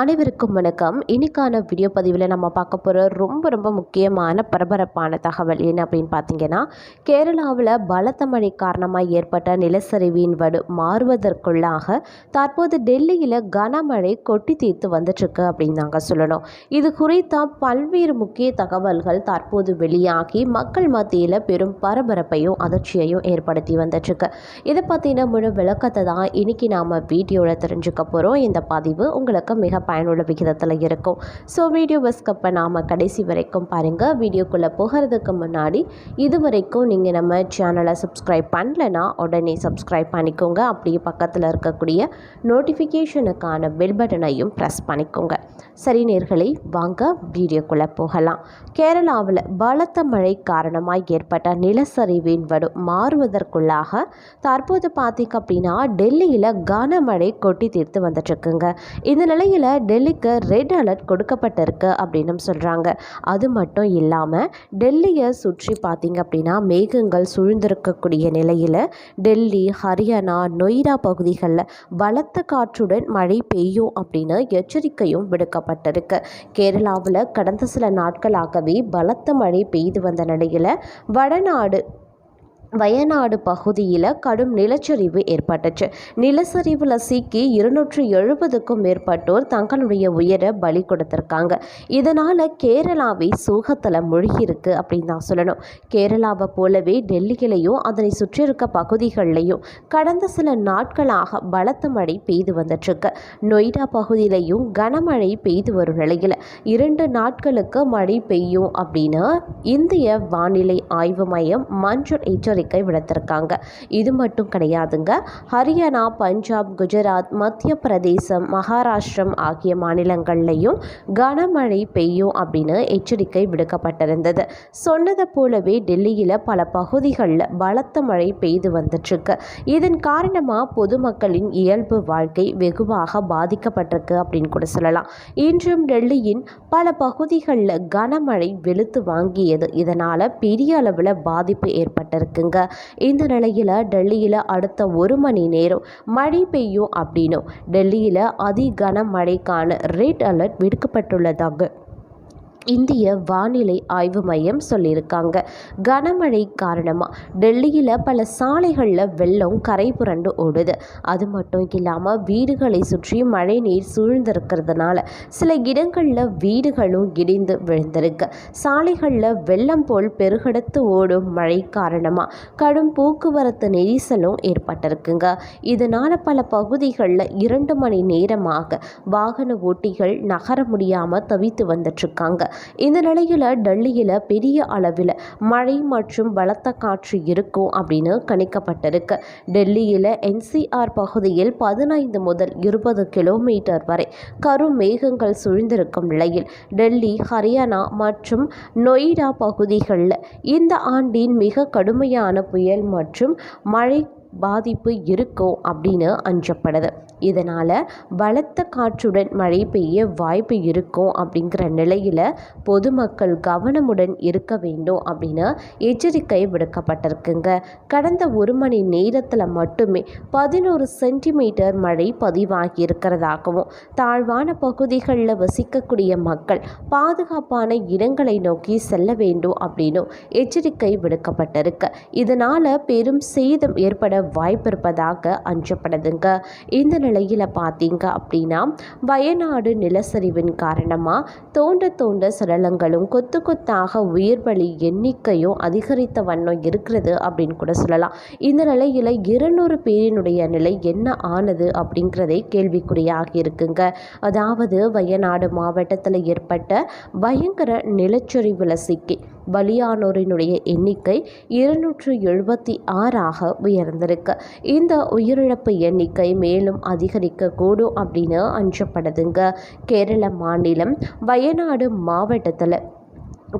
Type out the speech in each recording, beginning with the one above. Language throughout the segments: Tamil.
அனைவருக்கும் வணக்கம். இன்னைக்கான வீடியோ பதிவில் நம்ம பார்க்க போகிற ரொம்ப ரொம்ப முக்கியமான பரபரப்பான தகவல் என்ன அப்படின்னு பார்த்தீங்கன்னா கேரளாவில் பலத்த மழை காரணமாக ஏற்பட்ட நிலச்சரிவின் வடு மாறுவதற்குள்ளாக தற்போது டெல்லியில் கனமழை கொட்டி தீர்த்து வந்துட்டுருக்கு அப்படின்னு நாங்கள் சொல்லணும். இது குறித்த பல்வேறு முக்கிய தகவல்கள் தற்போது வெளியாகி மக்கள் மத்தியில் பெரும் பரபரப்பையும் அதிர்ச்சியையும் ஏற்படுத்தி வந்துட்டுருக்கு. இதை பற்றின முழு விளக்கத்தை தான் இன்னைக்கு நாம் வீடியோவில் தெரிஞ்சுக்க போகிறோம் இந்த பதிவு உங்களுக்கு மிக பயனுள்ள விகிதத்தில் இருக்கும் ஸோ வீடியோ ஸ்கப்பை நாம் கடைசி வரைக்கும் பாருங்கள் வீடியோக்குள்ளே போகிறதுக்கு முன்னாடி இது வரைக்கும் நீங்கள் நம்ம சேனலை சப்ஸ்கிரைப் பண்ணலைன்னா உடனே சப்ஸ்கிரைப் பண்ணிக்கோங்க. அப்படியே பக்கத்தில் இருக்கக்கூடிய நோட்டிஃபிகேஷனுக்கான பெல் பட்டனையும் ப்ரெஸ் பண்ணிக்கோங்க. சரி நேர்களை வாங்க வீடியோக்குள்ளே போகலாம். கேரளாவில் பலத்த மழை காரணமாக ஏற்பட்ட நிலச்சரிவின் வடு மாறுவதற்குள்ளாக தற்போது பார்த்திங்க அப்படின்னா டெல்லியில் கனமழை கொட்டி தீர்த்து வந்துட்டுருக்குங்க. இந்த நிலையில் டெல்லிக்கு ரெட் அலர்ட் கொடுக்கப்பட்டிருக்கு அப்படின்னு சொல்கிறாங்க அது மட்டும் இல்லாமல் டெல்லியை சுற்றி பார்த்திங்க அப்படின்னா மேகங்கள் சூழ்ந்திருக்கக்கூடிய நிலையில் டெல்லி ஹரியானா நொய்டா பகுதிகளில் பலத்த காற்றுடன் மழை பெய்யும் அப்படின்னு எச்சரிக்கையும் விடுக்கப்பட்டிருக்கு. கேரளாவில் கடந்த சில நாட்களாகவே பலத்த மழை பெய்து வந்த நிலையில் வடநாடு வயநாடு பகுதியில் கடும் நிலச்சரிவு ஏற்பட்டுச்சு. நிலச்சரிவில் சிக்கி இருநூற்றி எழுபதுக்கும் மேற்பட்டோர் தங்களுடைய உயர பலி கொடுத்துருக்காங்க. இதனால் கேரளாவை சோகத்தில் மூழ்கியிருக்கு அப்படின்னு தான் சொல்லணும். கேரளாவை போலவே டெல்லியிலையும் அதனை சுற்றியிருக்க பகுதிகளிலையும் கடந்த சில நாட்களாக பலத்த மழை பெய்து வந்துட்டுருக்கு. நொய்டா பகுதியிலையும் கனமழை பெய்து வரும் நிலையில் இரண்டு நாட்களுக்கு மழை பெய்யும் அப்படின்னு இந்திய வானிலை ஆய்வு மையம் மஞ்சள் எச்சரிக்கை எச்சரிக்கை விடுத்திருக்காங்க. இது மட்டும் கிடையாதுங்க. ஹரியானா பஞ்சாப் குஜராத் மத்திய பிரதேசம் மகாராஷ்டிரம் ஆகிய மாநிலங்கள்லையும் கனமழை பெய்யும் அப்படின்னு எச்சரிக்கை விடுக்கப்பட்டிருந்தது. சொன்னதை போலவே டெல்லியில் பல பகுதிகளில் பலத்த மழை பெய்து வந்துட்டுருக்கு. இதன் காரணமாக பொதுமக்களின் இயல்பு வாழ்க்கை வெகுவாக பாதிக்கப்பட்டிருக்கு அப்படின்னு கூட சொல்லலாம். இன்றும் டெல்லியின் பல பகுதிகளில் கனமழை வெளுத்து வாங்கியது இதனால் பெரிய அளவில் பாதிப்பு ஏற்பட்டிருக்குங்க. இந்த நிலையில் டெல்லியில் அடுத்த ஒரு மணி நேரம் மழை பெய்யும் அப்படின்னும். டெல்லியில் அதி கனமழைக்கான ரெட் அலர்ட் விடுக்கப்பட்டுள்ளதாக இந்திய வானிலை ஆய்வு மையம் சொல்லியிருக்காங்க. கனமழை காரணமாக டெல்லியில் பல சாலைகளில் வெள்ளம் கரை புரண்டு ஓடுது. அது மட்டும் இல்லாமல் வீடுகளை சுற்றி மழை நீர் சூழ்ந்திருக்கிறதுனால சில இடங்களில் வீடுகளும் இடிந்து விழுந்திருக்கு. சாலைகளில் வெள்ளம் போல் பெருகெடுத்து ஓடும் மழை காரணமாக கடும் போக்குவரத்து நெரிசலும் ஏற்பட்டிருக்குங்க. இதனால் பல பகுதிகளில் இரண்டு மணி நேரமாக வாகன ஓட்டிகள் நகர முடியாமல் தவித்து வந்துட்டுருக்காங்க இந்த நிலையில் டெல்லியில் பெரிய அளவில் மழை மற்றும் பலத்த காற்று இருக்கும் அப்படின்னு கணிக்கப்பட்டிருக்கு. டெல்லியில் என்சிஆர் பகுதியில் பதினைந்து முதல் இருபது கிலோமீட்டர் வரை கரும் மேகங்கள் சூழ்ந்திருக்கும் நிலையில் டெல்லி ஹரியானா மற்றும் நொய்டா பகுதிகளில் இந்த ஆண்டின் மிக கடுமையான புயல் மற்றும் மழை பாதிப்பு இருக்கும் அப்படின்னு அஞ்சப்படுது. இதனால் பலத்த காற்றுடன் மழை பெய்ய வாய்ப்பு இருக்கும் அப்படிங்கிற நிலையில் பொதுமக்கள் கவனமுடன் இருக்க வேண்டும் அப்படின்னு எச்சரிக்கை விடுக்கப்பட்டிருக்குங்க. கடந்த ஒரு மணி நேரத்தில் மட்டுமே பதினோரு சென்டிமீட்டர் மழை பதிவாகி இருக்கிறதாகவும் தாழ்வான பகுதிகளில் வசிக்கக்கூடிய மக்கள் பாதுகாப்பான இடங்களை நோக்கி செல்ல வேண்டும் அப்படின்னும் எச்சரிக்கை விடுக்கப்பட்டிருக்கு. இதனால் பெரும் சேதம் ஏற்பட வாய்ப்பு இருப்பதாக அஞ்சப்படுதுங்க. இந்த நிலையில் பார்த்தீங்க அப்படின்னா வயநாடு நிலச்சரிவின் காரணமாக தோண்ட தோண்ட சடலங்களும் கொத்து கொத்தாக உயிர்பலி எண்ணிக்கையும் அதிகரித்த வண்ணம் இருக்கிறது அப்படின்னு கூட சொல்லலாம். இந்த நிலையில் இருநூறு பேரினுடைய நிலை என்ன ஆனது அப்படிங்கிறதே கேள்விக்குறியாக இருக்குங்க. அதாவது வயநாடு மாவட்டத்தில் ஏற்பட்ட பயங்கர நிலச்சரிவில் சிக்கி பலியானோரினுடைய எண்ணிக்கை இருநூற்று எழுபத்தி ஆறாக உயர்ந்திருக்கு. இந்த உயிரிழப்பு எண்ணிக்கை மேலும் அதிகரிக்கக்கூடும் அப்படின்னு அஞ்சப்படுதுங்க. கேரள மாநிலம் வயநாடு மாவட்டத்தில்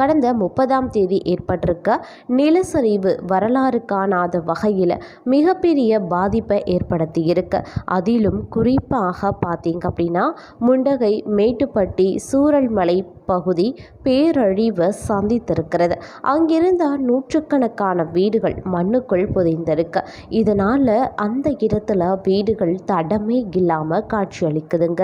கடந்த முப்பதாம் தேதி ஏற்பட்டிருக்க நிலச்சரிவு வரலாறு காணாத வகையில் மிகப்பெரிய பாதிப்பை ஏற்படுத்தியிருக்கு. அதிலும் குறிப்பாக பார்த்தீங்க அப்படின்னா முண்டகை மேட்டுப்பட்டி சூரல்மலை பகுதி பேரழிவை சந்தித்திருக்கிறது. அங்கிருந்த நூற்றுக்கணக்கான வீடுகள் மண்ணுக்குள் புதைந்திருக்கு. இதனால் அந்த இடத்துல வீடுகள் தடமே இல்லாமல் காட்சியளிக்குதுங்க.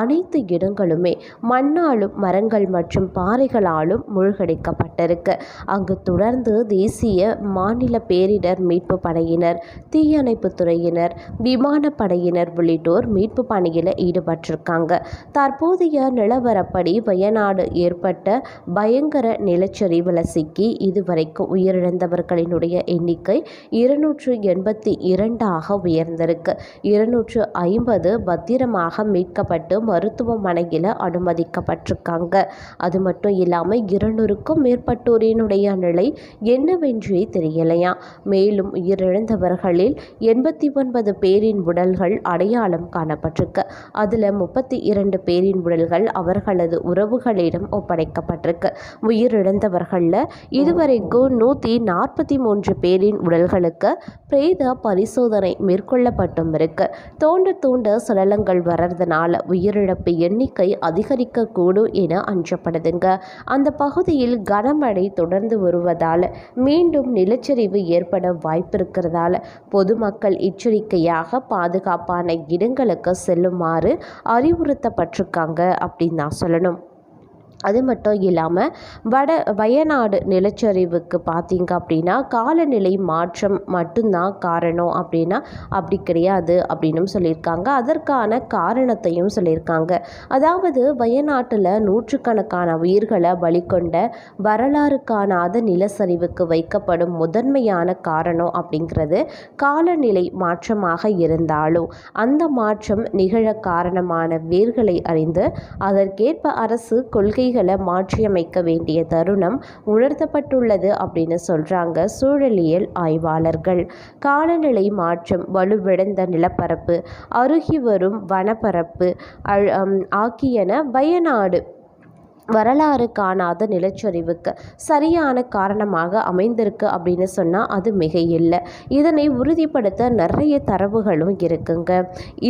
அனைத்து இடங்களுமே மண்ணாலும் மரங்கள் மற்றும் பாறைகளாலும் மூழ்கடிக்கப்பட்டிருக்கு. அங்கு தொடர்ந்து தேசிய மாநில பேரிடர் மீட்பு படையினர் தீயணைப்பு துறையினர் விமானப்படையினர் உள்ளிட்டோர் மீட்பு பணியில் ஈடுபட்டிருக்காங்க. தற்போதைய நிலவரப்படி வயநாடு ஏற்பட்ட பயங்கர நிலச்சரிவில் சிக்கி இதுவரைக்கும் உயிரிழந்தவர்களினுடைய எண்ணிக்கை இருநூற்று எண்பத்தி இரண்டாக உயர்ந்திருக்கு. இருநூற்று ஐம்பது பத்திரமாக மீட்கப்பட்டு மருத்துவமனையில் அனுமதிக்கப்பட்டிருக்காங்க. அது மட்டும் இல்லாமல் இரு இருநூறுக்கும் மேற்பட்டோரினுடைய நிலை என்னவென்றே தெரியலையா? மேலும் உயிரிழந்தவர்களில் எண்பத்தி ஒன்பது பேரின் உடல்கள் அடையாளம் காணப்பட்டிருக்கு. அதில் முப்பத்தி இரண்டு பேரின் உடல்கள் அவர்களது உறவுகளிடம் ஒப்படைக்கப்பட்டிருக்கு. உயிரிழந்தவர்களில் இதுவரைக்கும் நூற்றி நாற்பத்தி மூன்று பேரின் உடல்களுக்கு பிரேத பரிசோதனை மேற்கொள்ளப்பட்டும் இருக்கு. தோண்ட தோண்ட சடலங்கள் வர்றதுனால உயிரிழப்பு எண்ணிக்கை அதிகரிக்கக்கூடும் என அஞ்சப்படுதுங்க. அந்த பகுதியில் கனமழை தொடர்ந்து வருவதால் மீண்டும் நிலச்சரிவு ஏற்பட வாய்ப்பிருக்கிறதால பொதுமக்கள் எச்சரிக்கையாக பாதுகாப்பான இடங்களுக்கு செல்லுமாறு அறிவுறுத்தப்பட்டிருக்காங்க அப்படின்னு நான் சொல்லணும். அது மட்டும் இல்லாமல் வட வயநாடு நிலச்சரிவுக்கு பார்த்தீங்க அப்படின்னா காலநிலை மாற்றம் மட்டும்தான் காரணம் அப்படின்னா அப்படி கிடையாது அப்படின்னும் சொல்லியிருக்காங்க. அதற்கான காரணத்தையும் சொல்லியிருக்காங்க. அதாவது வயநாட்டில் நூற்றுக்கணக்கான உயிர்களை பலி கொண்ட வரலாறு காணாத நிலச்சரிவுக்கு வைக்கப்படும் முதன்மையான காரணம் அப்படிங்கிறது காலநிலை மாற்றமாக இருந்தாலும் அந்த மாற்றம் நிகழ காரணமான வேர்களை அறிந்து அதற்கேற்ப அரசு கொள்கைகள் விதிகளை மாற்றியமைக்க வேண்டிய தருணம் உணர்த்தப்பட்டுள்ளது அப்படின்னு சொல்கிறாங்க சூழலியல் ஆய்வாளர்கள். காலநிலை மாற்றம் வலுவிழந்த நிலப்பரப்பு அருகி வரும் வனப்பரப்பு ஆகியன வயநாடு வரலாறு காணாத நிலச்சரிவுக்கு சரியான காரணமாக அமைந்திருக்கு அப்படின்னு சொன்னால் அது மிகையில்லை. இதனை உறுதிப்படுத்த நிறைய தரவுகளும் இருக்குங்க.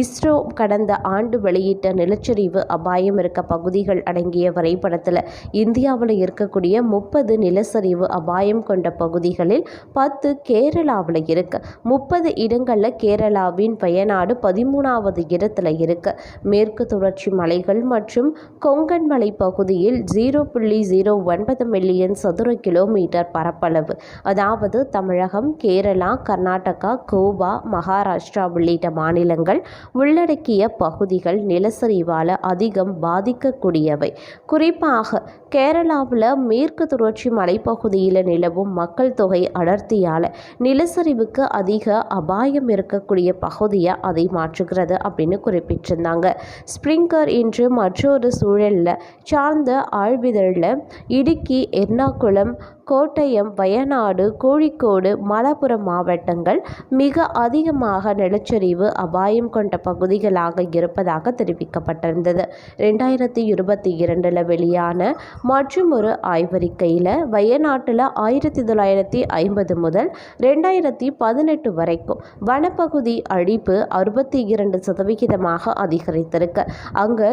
இஸ்ரோ கடந்த ஆண்டு வெளியிட்ட நிலச்சரிவு அபாயம் இருக்க பகுதிகள் அடங்கிய வரைபடத்தில் இந்தியாவில் இருக்கக்கூடிய முப்பது நிலச்சரிவு அபாயம் கொண்ட பகுதிகளில் பத்து கேரளாவில் இருக்கு. முப்பது இடங்களில் கேரளாவின் வயநாடு பதிமூணாவது இடத்துல இருக்கு. மேற்கு தொடர்ச்சி மலைகள் மற்றும் கொங்கன் மலை பகுதியில் பகுதியில் ஜீரோ புள்ளி ஜீரோ ஒன்பது மில்லியன் சதுர கிலோமீட்டர் பரப்பளவு. அதாவது தமிழகம் கேரளா கர்நாடகா கோவா மகாராஷ்டிரா உள்ளிட்ட மாநிலங்கள் உள்ளடக்கிய பகுதிகள் நிலச்சரிவால் அதிகம் பாதிக்கக்கூடியவை. குறிப்பாக கேரளாவில் மேற்கு தொடர்ச்சி மலைப்பகுதியில் நிலவும் மக்கள் தொகை அடர்த்தியால் நிலச்சரிவுக்கு அதிக அபாயம் இருக்கக்கூடிய பகுதியை அதை மாற்றுகிறது அப்படின்னு குறிப்பிட்டிருந்தாங்க. ஸ்ப்ரிங்கர் என்று மற்றொரு சூழலில் சார்ந்த ஆழ்விதழில் இடுக்கி எர்ணாகுளம் கோட்டயம் வயநாடு கோழிக்கோடு மலப்புரம் மாவட்டங்கள் மிக அதிகமாக நிலச்சரிவு அபாயம் கொண்ட பகுதிகளாக இருப்பதாக தெரிவிக்கப்பட்டிருந்தது. ரெண்டாயிரத்தி இருபத்தி இரண்டில் வெளியான மற்றும் ஒரு ஆய்வறிக்கையில் வயநாட்டில் ஆயிரத்தி தொள்ளாயிரத்தி ஐம்பது முதல் ரெண்டாயிரத்தி பதினெட்டு வரைக்கும் வனப்பகுதி அழிப்பு அறுபத்தி இரண்டு சதவிகிதமாக அதிகரித்திருக்கு. அங்கே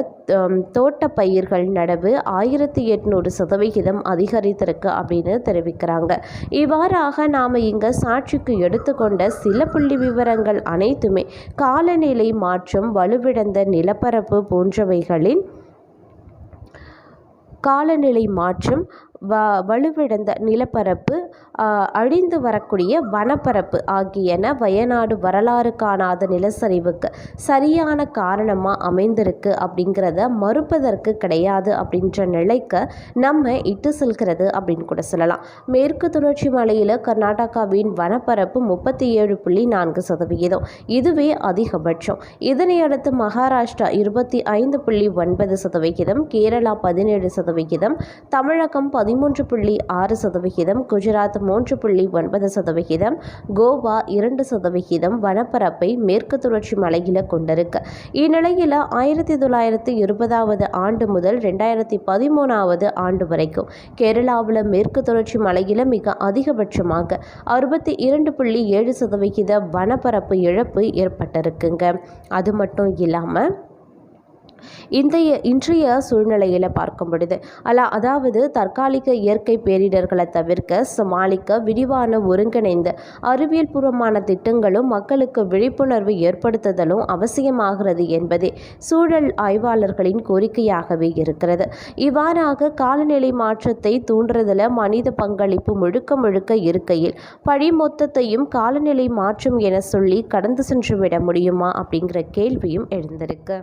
தோட்ட பயிர்கள் நடவு ஆயிரத்தி எட்நூறு சதவிகிதம் அதிகரித்திருக்கு அப்படின்னு தெரிவிக்கிறாங்க. இவ்வாறாக நாம் இங்கே சாட்சிக்கு எடுத்துக்கொண்ட சில புள்ளி விவரங்கள் அனைத்துமே காலநிலை மாற்றம் வலுவிழந்த நிலப்பரப்பு போன்றவைகளின் காலநிலை மாற்றம் வ வலுவிழந்த நிலப்பரப்பு அழிந்து வரக்கூடிய வனப்பரப்பு ஆகியன வயநாடு வரலாறு காணாத நிலச்சரிவுக்கு சரியான காரணமாக அமைந்திருக்கு அப்படிங்கிறத மறுப்பதற்கு கிடையாது அப்படின்ற நிலைக்கு நம்ம இட்டு செல்கிறது அப்படின்னு கூட சொல்லலாம். மேற்கு தொடர்ச்சி மலையில் கர்நாடகாவின் வனப்பரப்பு முப்பத்தி ஏழு புள்ளி நான்கு சதவிகிதம். இதுவே அதிகபட்சம். இதனை அடுத்து மகாராஷ்டிரா இருபத்தி ஐந்து புள்ளி ஒன்பது சதவிகிதம் கேரளா பதினேழு சதவிகிதம் தமிழகம் பதி பதிமூன்று புள்ளி ஆறு சதவிகிதம் குஜராத் மூன்று புள்ளி ஒன்பது சதவிகிதம் கோவா இரண்டு சதவிகிதம் வனப்பரப்பை மேற்கு தொடர்ச்சி மலையில் கொண்டிருக்கு. இந்நிலையில் ஆயிரத்தி தொள்ளாயிரத்தி இருபதாவது ஆண்டு முதல் ரெண்டாயிரத்தி பதிமூணாவது ஆண்டு வரைக்கும் கேரளாவில் மேற்கு தொடர்ச்சி மலையில் மிக அதிகபட்சமாக அறுபத்தி இரண்டு புள்ளி ஏழு சதவிகித வனப்பரப்பு இழப்பு ஏற்பட்டிருக்குங்க. அது மட்டும் இல்லாமல் இன்றைய இன்றைய சூழ்நிலையில் பார்க்க முடியுது அல்ல அதாவது தற்காலிக இயற்கை பேரிடர்களை தவிர்க்க சமாளிக்க விரிவான ஒருங்கிணைந்த அறிவியல் பூர்வமான திட்டங்களும் மக்களுக்கு விழிப்புணர்வு ஏற்படுத்துதலும் அவசியமாகிறது என்பதே சூழல் ஆய்வாளர்களின் கோரிக்கையாகவே இருக்கிறது. இவ்வாறாக காலநிலை மாற்றத்தை தூண்டுறதுல மனித பங்களிப்பு முழுக்க முழுக்க இருக்கையில் பழி மொத்தத்தையும் காலநிலை மாற்றம் என சொல்லி கடந்து சென்று விட முடியுமா அப்படிங்கிற கேள்வியும் எழுந்திருக்கு.